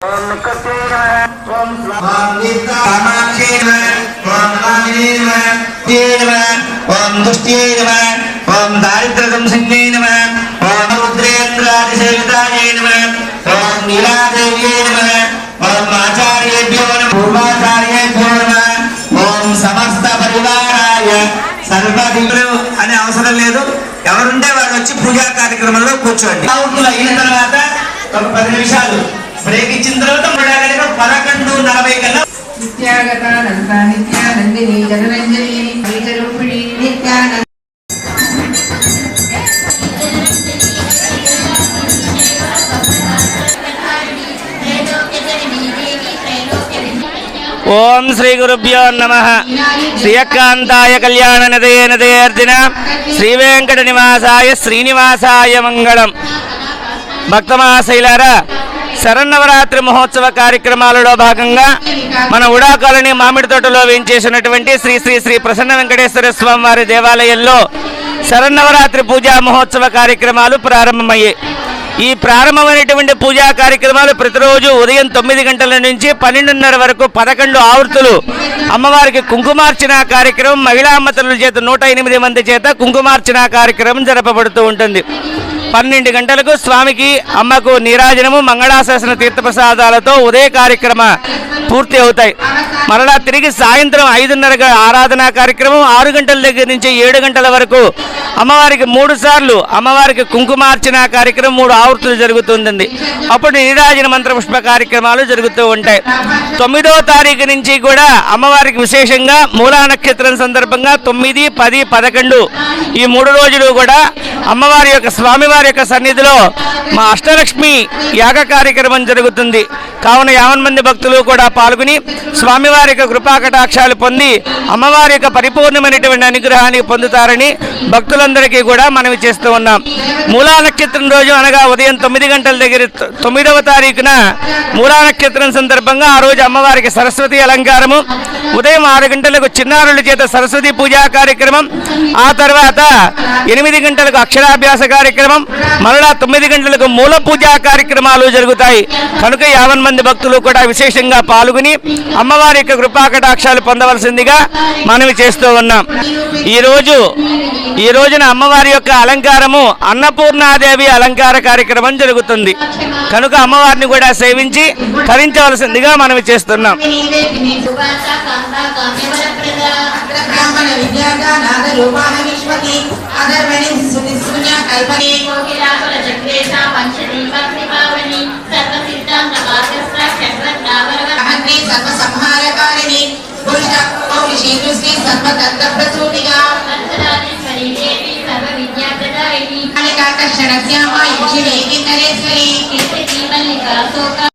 ఓం నికటే నమః ఓం స్వ- ఓం ఓం ఓం ఓం ఆచార్యేభ్యో పూర్వాచార్యేభ్యో ఓం సమస్త పరివారాయ సర్వదివులు అనే అవసరం లేదు ఎవరుంటే వారు వచ్చి పూజా కార్యక్రమంలో కూర్చోండి. అయిన తర్వాత ఒక పది నిమిషాలు. ఇచ్చిన తర్వాత పదకొండు నలభై కల్లా నిత్యాగతానంద నిత్యానందిని జనరంజని బీజరూపిణి నిత్యానంద ఓం శ్రీ గురుభ్యో నమ. శ్రీయకాంతాయ కళ్యాణ నదయ నదయార్జున శ్రీ వెంకట నివాసాయ శ్రీనివాసాయ మంగళం. భక్తమాశైలారా శరన్నవరాత్రి మహోత్సవ కార్యక్రమాలలో భాగంగా మన ఉడా కాలనీ మామిడి తోటలో వేయించేసినటువంటి శ్రీ శ్రీ శ్రీ ప్రసన్న వెంకటేశ్వర స్వామి వారి దేవాలయంలో శరన్నవరాత్రి పూజా మహోత్సవ కార్యక్రమాలు ప్రారంభమయ్యాయి. ఈ ప్రారంభమైనటువంటి పూజా కార్యక్రమాలు ప్రతిరోజు ఉదయం తొమ్మిది గంటల నుంచి పన్నెండున్నర వరకు పదకొండు ఆవృత్తులు అమ్మవారికి కుంకుమార్చన కార్యక్రమం మహిళా మతల చేత నూట ఎనిమిది మంది చేత కుంకుమార్చన కార్యక్రమం జరపబడుతూ ఉంటుంది. పన్నెండు గంటలకు స్వామికి అమ్మకు నీరాజనము మంగళాశాసన తీర్థప్రసాదాలతో ఉదయ కార్యక్రమ పూర్తి అవుతాయి. మరలా తిరిగి సాయంత్రం ఐదున్నర ఆరాధన కార్యక్రమం ఆరు గంటల దగ్గర నుంచి ఏడు గంటల వరకు అమ్మవారికి మూడు సార్లు అమ్మవారికి కుంకుమార్చన కార్యక్రమం మూడు ఆవృత్తులు జరుగుతుంది అప్పుడు నీరాజన మంత్ర పుష్ప కార్యక్రమాలు జరుగుతూ ఉంటాయి. తొమ్మిదో తారీఖు నుంచి కూడా అమ్మవారికి విశేషంగా మూలా నక్షత్రం సందర్భంగా తొమ్మిది పది పదకొండు ఈ మూడు రోజులు కూడా అమ్మవారి యొక్క స్వామివారి యొక్క సన్నిధిలో మా అష్టలక్ష్మి యాగ కార్యక్రమం జరుగుతుంది. కావున యావన్ మంది భక్తులు కూడా పాల్గొని స్వామివారి యొక్క కృపాకటాక్షాలు పొంది అమ్మవారి యొక్క పరిపూర్ణమైనటువంటి అనుగ్రహాన్ని పొందుతారని భక్తులందరికీ కూడా మనవి చేస్తూ ఉన్నాం. మూలా నక్షత్రం రోజు అనగా ఉదయం తొమ్మిది గంటల దగ్గర తొమ్మిదవ తారీఖున మూలా నక్షత్రం సందర్భంగా ఆ రోజు అమ్మవారికి సరస్వతి అలంకారము. ఉదయం ఆరు గంటలకు చిన్నారుల చేత సరస్వతి పూజా కార్యక్రమం. ఆ తర్వాత ఎనిమిది గంటలకు అక్షరాభ్యాస కార్యక్రమం. మరలా తొమ్మిది గంటలకు మూల పూజా కార్యక్రమాలు జరుగుతాయి. కనుక యావన్ మంది భక్తులు కూడా విశేషంగా పాల్గొని అమ్మవారి యొక్క కృపాకటాక్షాలు పొందవలసిందిగా మనవి చేస్తూ ఉన్నాం. ఈరోజు ఈ రోజున అమ్మవారి యొక్క అలంకారము అన్నపూర్ణాదేవి అలంకార కార్యక్రమం జరుగుతుంది. కనుక అమ్మవారిని కూడా సేవించి తరించవలసిందిగా మనం చేస్తున్నాం. బ్రాహ్మణ విద్యాగానాద రూపాన విశ్వతి అధర్వణి సుని శూన్య కల్పని